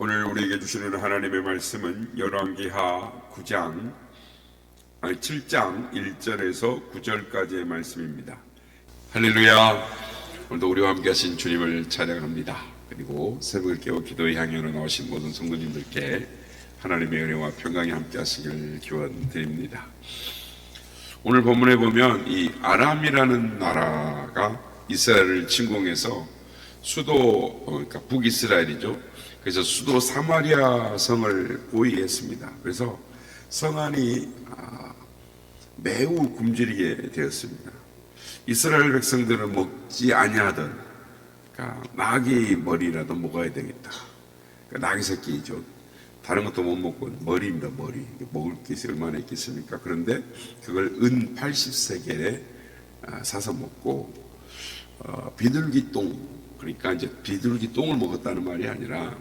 오늘 우리에게 주시는 하나님의 말씀은 열왕기하 9장 아니 7장 1절에서 9절까지의 말씀입니다. 할렐루야. 오늘도 우리와 함께 하신 주님을 찬양합니다. 그리고 새벽을 깨워 기도의 향연으로 나오신 모든 성도님들께 하나님의 은혜와 평강이 함께 하시길 기원드립니다. 오늘 본문에 보면 이 아람이라는 나라가 이스라엘을 침공해서 수도 어, 그러니까 북이스라엘이죠. 그래서 수도 사마리아 성을 보위했습니다. 그래서 성 안이 아, 매우 굶주리게 되었습니다. 이스라엘 백성들은 먹지 아니하던 그러니까 나귀 머리라도 먹어야 되겠다. 그러니까 나귀 새끼죠. 다른 것도 못 먹고 머리입니다. 머리 먹을 게 얼마나 있겠습니까? 그런데 그걸 은 80세겔에 아, 사서 먹고 어, 비둘기 똥 그러니까 이제 비둘기 똥을 먹었다는 말이 아니라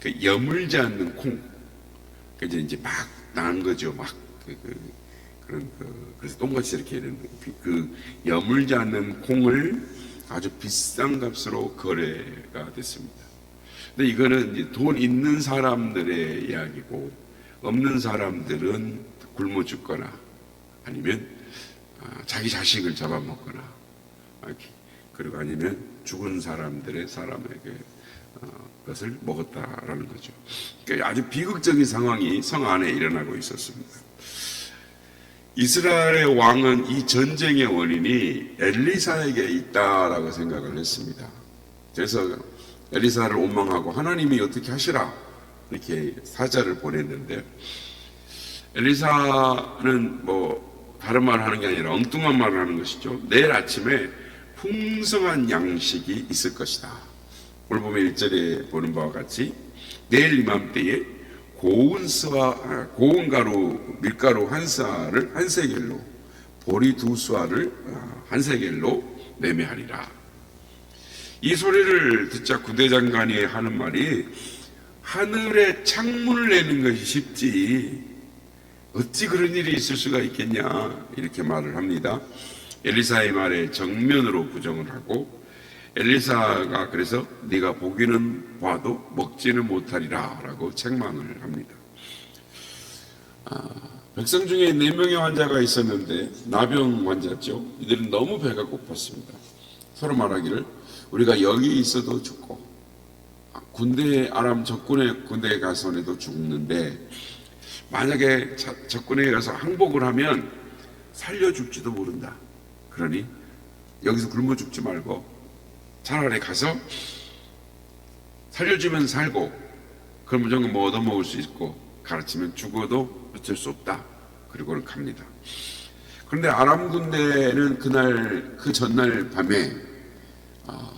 그 여물지 않는 콩그 이제 이제 막난 거죠. 막 그, 그, 그런 그 그래서 똥같이 이렇게 이런 비- 그 여물지 않는 콩을 아주 비싼 값으로 거래가 됐습니다. 근데 이거는 이제 돈 있는 사람들의 이야기고 없는 사람들은 굶어 죽거나 아니면 아, 자기 자식을 잡아먹거나 그리고 아니면 죽은 사람들의 사람에게 어, 것을 먹었다라는 거죠. 그러니까 아주 비극적인 상황이 성 안에 일어나고 있었습니다. 이스라엘의 왕은 이 전쟁의 원인이 엘리사에게 있다라고 생각을 했습니다. 그래서 엘리사를 원망하고 하나님이 어떻게 하시라 이렇게 사자를 보냈는데 엘리사는 뭐 다른 말을 하는 게 아니라 엉뚱한 말을 하는 것이죠. 내일 아침에 풍성한 양식이 있을 것이다. 오늘 보면 1절에 보는 바와 같이 내일 이맘때에 고운 스와 아, 고운 가루 밀가루 한 쌀을 한 세겔로 보리 두 아, 한 세겔로 매매하리라. 이 소리를 듣자 구대장관이 하는 말이 하늘에 창문을 내는 것이 쉽지 어찌 그런 일이 있을 수가 있겠냐 이렇게 말을 합니다. 엘리사의 말에 정면으로 부정을 하고 엘리사가 그래서 네가 보기는 봐도 먹지는 못하리라라고 책망을 합니다. 아, 백성 중에 네 명의 환자가 있었는데 나병 환자죠. 이들은 너무 배가 고팠습니다. 서로 말하기를 우리가 여기 있어도 죽고 아, 군대 아람 적군의 군대에 가서라도 죽는데 만약에 자- 적군에 가서 항복을 하면 살려 죽지도 모른다. 그러니 여기서 굶어 죽지 말고 차라리 가서 살려주면 살고 그럼 무조건 뭐 얻어먹을 수 있고 가르치면 죽어도 어쩔 수 없다. 그리고는 갑니다. 그런데 아람 군대는 그날 그 전날 밤에 아,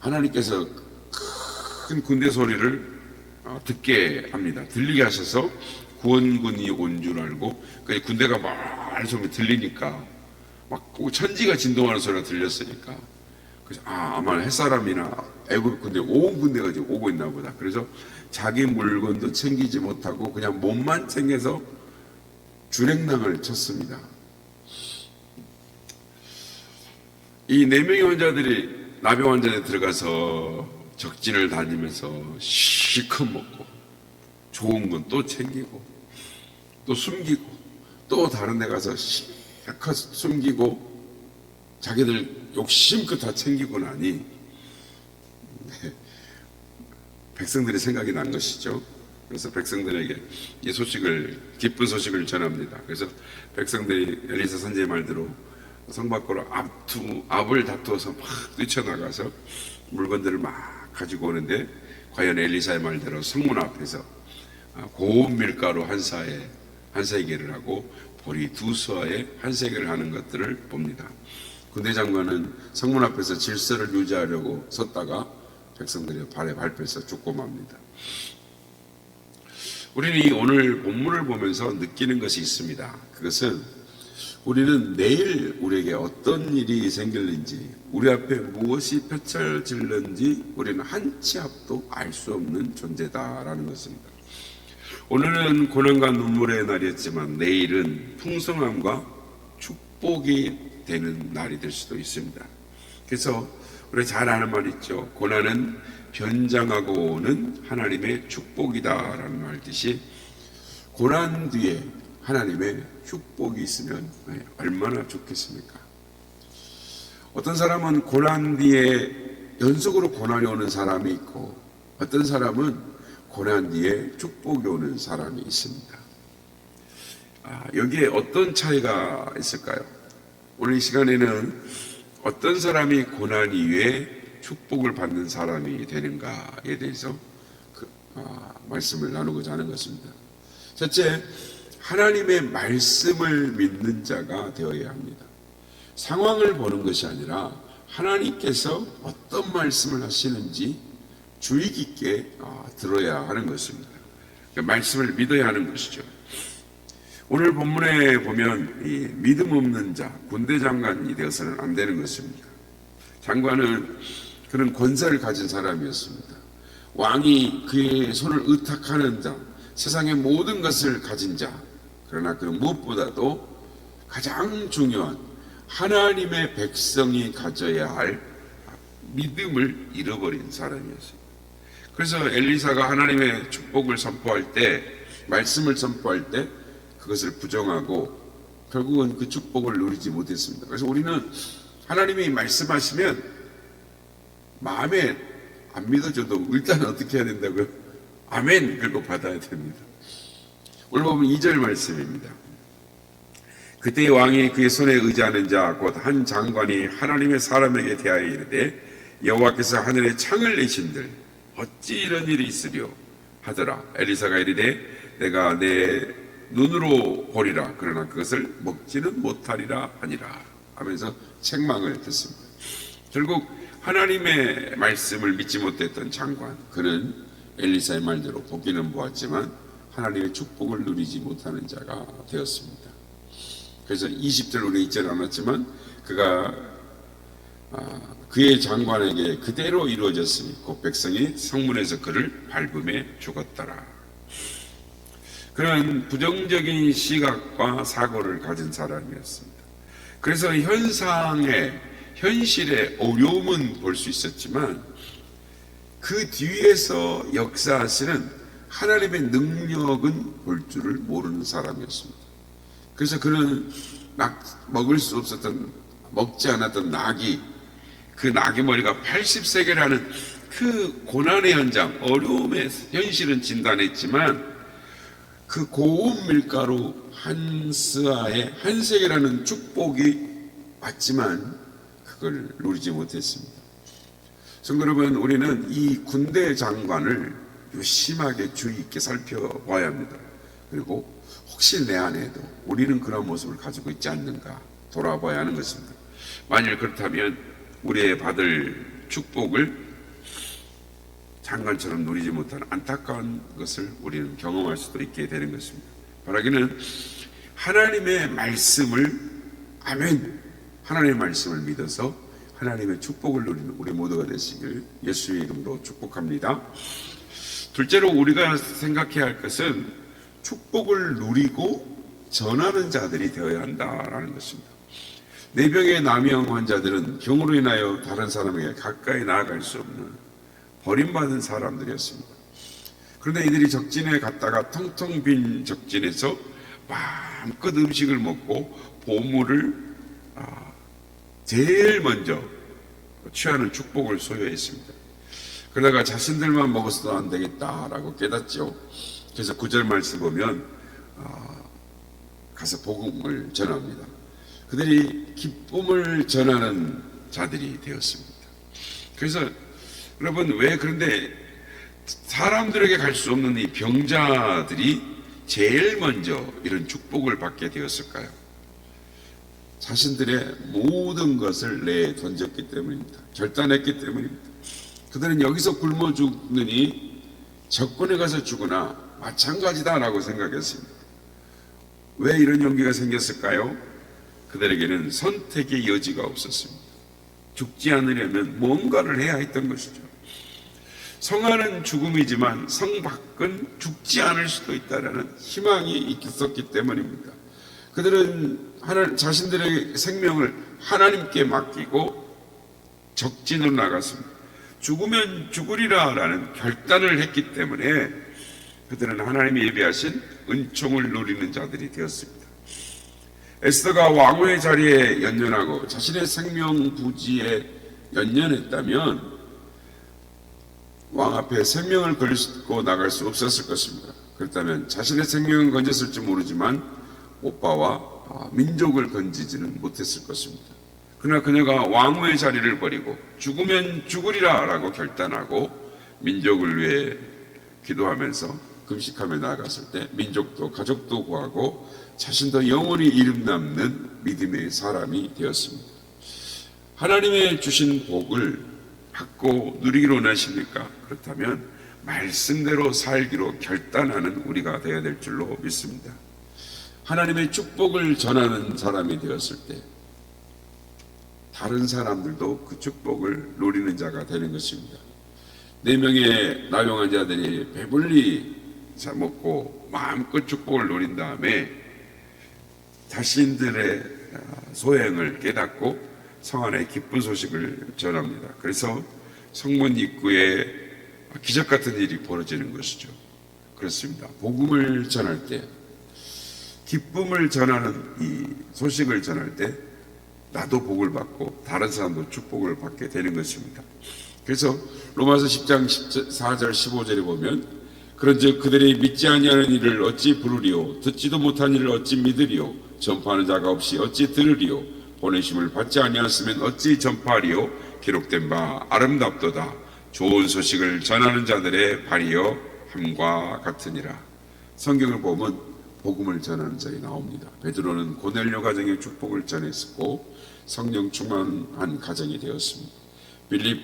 하나님께서 큰 군대 소리를 어, 듣게 합니다. 들리게 하셔서 구원군이 온 줄 알고 그 군대가 멀리서 들리니까 막꼭 천지가 진동하는 소리가 들렸으니까 그래서 아 아마 햇사람이나 애굽 군대 온 군대가 지금 오고 있나 보다. 그래서 자기 물건도 챙기지 못하고 그냥 몸만 챙겨서 주랭랑을 쳤습니다. 이 네 명의 환자들이 나병 환자에 들어가서 적진을 다니면서 실컷 먹고 좋은 건 또 챙기고 또 숨기고 또 다른 데 가서 실컷 숨기고 자기들 욕심껏 다 챙기고 나니 네, 백성들이 생각이 난 것이죠. 그래서 백성들에게 이 소식을 기쁜 소식을 전합니다. 그래서 백성들이 엘리사 선지의 말대로 성 밖으로 앞두 앞을 다투어서 막 뛰쳐나가서 물건들을 막 가지고 오는데 과연 엘리사의 말대로 성문 앞에서 아, 고운 밀가루 한 사에 한 세개를 하고 보리 두 수아에 한 세개를 하는 것들을 봅니다. 군대 장관은 성문 앞에서 질서를 유지하려고 섰다가 백성들의 발에 밟혀서 죽고 맙니다. 우리는 이 오늘 본문을 보면서 느끼는 것이 있습니다. 그것은 우리는 내일 우리에게 어떤 일이 생길는지, 우리 앞에 무엇이 펼쳐질는지 우리는 한 치 앞도 알 수 없는 존재다라는 것입니다. 오늘은 고난과 눈물의 날이었지만 내일은 풍성함과 축복이 되는 날이 될 수도 있습니다. 그래서 우리 잘 아는 말 있죠. 고난은 변장하고 오는 하나님의 축복이다라는 말듯이 고난 뒤에 하나님의 축복이 있으면 얼마나 좋겠습니까? 어떤 사람은 고난 뒤에 연속으로 고난이 오는 사람이 있고 어떤 사람은 고난 뒤에 축복이 오는 사람이 있습니다. 아, 여기에 어떤 차이가 있을까요? 오늘 이 시간에는 어떤 사람이 고난 이후에 축복을 받는 사람이 되는가에 대해서 그, 아, 말씀을 나누고자 하는 것입니다. 첫째, 하나님의 말씀을 믿는 자가 되어야 합니다. 상황을 보는 것이 아니라 하나님께서 어떤 말씀을 하시는지 주의 깊게 아, 들어야 하는 것입니다. 그 말씀을 믿어야 하는 것이죠. 오늘 본문에 보면 이 믿음 없는 자, 군대 장관이 되어서는 안 되는 것입니다. 장관은 그런 권세를 가진 사람이었습니다. 왕이 그의 손을 의탁하는 자, 세상의 모든 것을 가진 자, 그러나 그 무엇보다도 가장 중요한 하나님의 백성이 가져야 할 믿음을 잃어버린 사람이었어요. 그래서 엘리사가 하나님의 축복을 선포할 때, 말씀을 선포할 때 그것을 부정하고 결국은 그 축복을 누리지 못했습니다. 그래서 우리는 하나님이 말씀하시면 마음에 안 믿어져도 일단 어떻게 해야 된다고요? 아멘 그리고 받아야 됩니다. 오늘 보면 2절 말씀입니다. 그때 왕이 그의 손에 의지하는 자 곧 한 장관이 하나님의 사람에게 대하여 이르되 여호와께서 하늘에 창을 내신들 어찌 이런 일이 있으려 하더라 엘리사가 이르되 내가 내 눈으로 보리라 그러나 그것을 먹지는 못하리라 하니라 하면서 책망을 듣습니다. 결국 하나님의 말씀을 믿지 못했던 장관 그는 엘리사의 말대로 보기는 보았지만 하나님의 축복을 누리지 못하는 자가 되었습니다. 그래서 20절 우리 있지 않았지만 그가 아, 그의 장관에게 그대로 이루어졌으니 곧 백성이 성문에서 그를 밟음에 죽었더라. 그는 부정적인 시각과 사고를 가진 사람이었습니다. 그래서 현상의 현실의 어려움은 볼 수 있었지만 그 뒤에서 역사하시는 하나님의 능력은 볼 줄을 모르는 사람이었습니다. 그래서 그는 막 먹을 수 없었던 먹지 않았던 낙이 그 낙의 머리가 80세계라는 그 고난의 현장, 어려움의 현실은 진단했지만 그 고운 밀가루 한 스아에 한 세계라는 축복이 왔지만 그걸 누리지 못했습니다. 성도 여러분, 우리는 이 군대 장관을 유심하게 주의 있게 살펴봐야 합니다. 그리고 혹시 내 안에도 우리는 그런 모습을 가지고 있지 않는가 돌아봐야 하는 것입니다. 만일 그렇다면 우리의 받을 축복을 장관처럼 누리지 못하는 안타까운 것을 우리는 경험할 수도 있게 되는 것입니다. 바라기는 하나님의 말씀을 아멘 하나님의 말씀을 믿어서 하나님의 축복을 누리는 우리 모두가 되시길 예수의 이름으로 축복합니다. 둘째로 우리가 생각해야 할 것은 축복을 누리고 전하는 자들이 되어야 한다라는 것입니다. 내병의 남영 환자들은 병으로 인하여 다른 사람에게 가까이 나아갈 수 없는 버림받은 사람들이었습니다. 그런데 이들이 적진에 갔다가 텅텅 빈 적진에서 마음껏 음식을 먹고 보물을 아, 제일 먼저 취하는 축복을 소유했습니다. 그러다가 자신들만 먹어서도 안 되겠다라고 깨닫죠. 그래서 구절 말씀 보면 아, 가서 복음을 전합니다. 그들이 기쁨을 전하는 자들이 되었습니다. 그래서 여러분 왜 그런데 사람들에게 갈 수 없는 이 병자들이 제일 먼저 이런 축복을 받게 되었을까요? 자신들의 모든 것을 내 던졌기 때문입니다. 결단했기 때문입니다. 그들은 여기서 굶어 죽느니 적군에 가서 죽으나 마찬가지다라고 생각했습니다. 왜 이런 용기가 생겼을까요? 그들에게는 선택의 여지가 없었습니다. 죽지 않으려면 뭔가를 해야 했던 것이죠. 성안은 죽음이지만 성 밖은 죽지 않을 수도 있다라는 희망이 있었기 때문입니다. 그들은 하나, 자신들의 생명을 하나님께 맡기고 적진으로 나갔습니다. 죽으면 죽으리라라는 결단을 했기 때문에 그들은 하나님이 예비하신 은총을 누리는 자들이 되었습니다. 에스더가 왕후의 자리에 연연하고 자신의 생명 부지에 연연했다면 왕 앞에 생명을 걸고 나갈 수 없었을 것입니다. 그렇다면 자신의 생명은 건졌을지 모르지만 오빠와 아, 민족을 건지지는 못했을 것입니다. 그러나 그녀가 왕후의 자리를 버리고 죽으면 죽으리라 라고 결단하고 민족을 위해 기도하면서 금식하며 나아갔을 때 민족도 가족도 구하고 자신도 영원히 이름 남는 믿음의 사람이 되었습니다. 하나님의 주신 복을 받고 누리기로 원하십니까? 그렇다면 말씀대로 살기로 결단하는 우리가 되어야 될 줄로 믿습니다. 하나님의 축복을 전하는 사람이 되었을 때 다른 사람들도 그 축복을 누리는 자가 되는 것입니다. 네 명의 나용한 자들이 배불리 자 먹고 마음껏 축복을 누린 다음에 자신들의 아, 소행을 깨닫고 성 안에 기쁜 소식을 전합니다. 그래서 성문 입구에 기적 같은 일이 벌어지는 것이죠. 그렇습니다. 복음을 전할 때, 기쁨을 전하는 이 소식을 전할 때, 나도 복을 받고 다른 사람도 축복을 받게 되는 것입니다. 그래서 로마서 10장 14절 15절에 보면 그런즉 그들이 믿지 아니하는 일을 어찌 부르리요? 듣지도 못한 일을 어찌 믿으리요? 전파하는 자가 없이 어찌 들으리요? 보내심을 받지 아니하였으면 어찌 전파하리요? 기록된 바 아름답도다. 좋은 소식을 전하는 자들의 발이여 함과 같으니라. 성경을 보면 복음을 전하는 자가 나옵니다. 베드로는 고넬료 가정의 축복을 전했었고 성령 충만한 가정이 되었습니다. 빌립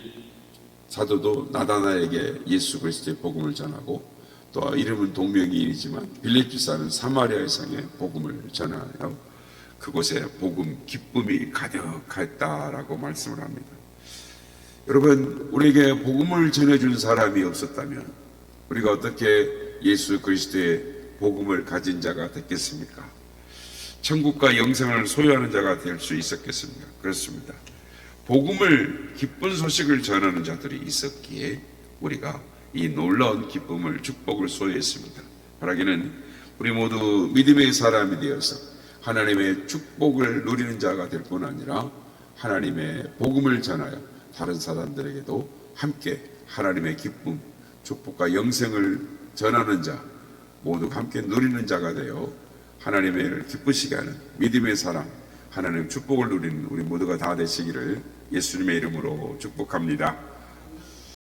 사도도 나다나에게 예수 그리스도의 복음을 전하고 또 이름은 동명이인이지만 빌립지사는 사마리아 상에 복음을 전하여 그곳에 복음 기쁨이 가득했다라고 말씀을 합니다. 여러분 우리에게 복음을 전해준 사람이 없었다면 우리가 어떻게 예수 그리스도의 복음을 가진 자가 됐겠습니까? 천국과 영생을 소유하는 자가 될 수 있었겠습니까? 그렇습니다. 복음을 기쁜 소식을 전하는 자들이 있었기에 우리가 이 놀라운 기쁨을 축복을 소유했습니다. 바라기는 우리 모두 믿음의 사람이 되어서 하나님의 축복을 누리는 자가 될 뿐 아니라 하나님의 복음을 전하여 다른 사람들에게도 함께 하나님의 기쁨, 축복과 영생을 전하는 자 모두 함께 누리는 자가 되어 하나님의 기쁘시게 하는 믿음의 사람, 하나님 축복을 누리는 우리 모두가 다 되시기를 예수님의 이름으로 축복합니다.